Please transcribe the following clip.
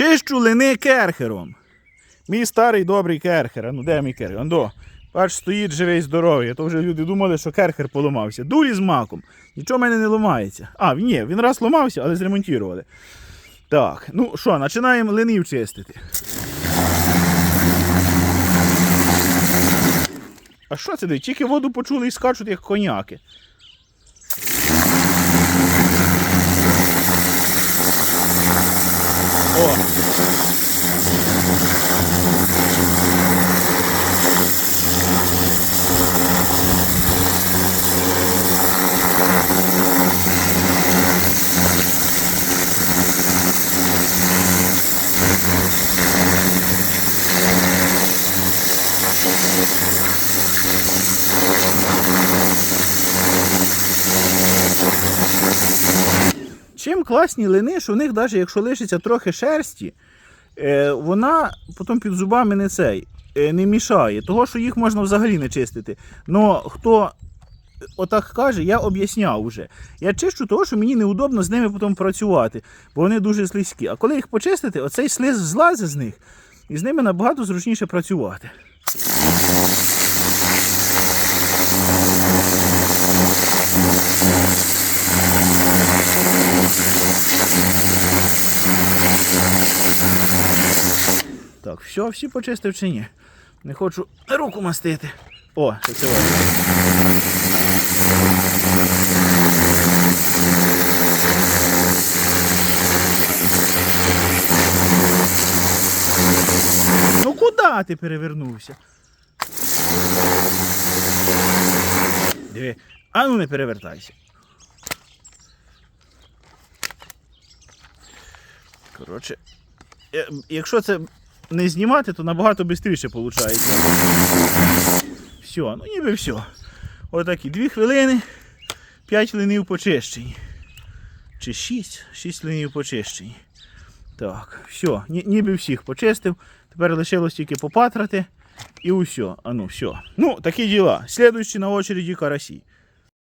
Чищу лини керхером. Мій старий добрий керхер. А ну де мій керхер? Андо. Бач, стоїть живий здоровий. То вже люди думали, що керхер поламався. Дулі з маком. Нічого в мене не ламається. А, ні, він раз ламався, але зремонтували. Так, ну що, починаємо линів чистити. А що це? Тільки воду почули і скачуть, як коняки. О! Чим класні лини, що в них, навіть якщо лишиться трохи шерсті, е, вона потім під зубами не цей, е, не мішає. Того, що їх можна взагалі не чистити. Но хто отак каже, я об'ясняв вже. Я чищу того, що мені неудобно з ними потім працювати, бо вони дуже слизькі. А коли їх почистити, оцей слиз злазить з них, і з ними набагато зручніше працювати. Так, все, всі почистив чи ні? Не хочу руку мастити. О, це ось. Ну куди ти перевернувся? Диви. А ну не перевертайся. Коротше, е, якщо це не знімати, то набагато швидше виходить. Все, ну ніби все. Отакі дві хвилини, п'ять линів почищені. Чи шість? Шість линів почищені. Так, все, ні, ніби всіх почистив. Тепер лишилось тільки попатрати і усе. А ну, все. Ну, такі діла. Слідуючі на очереді карасі.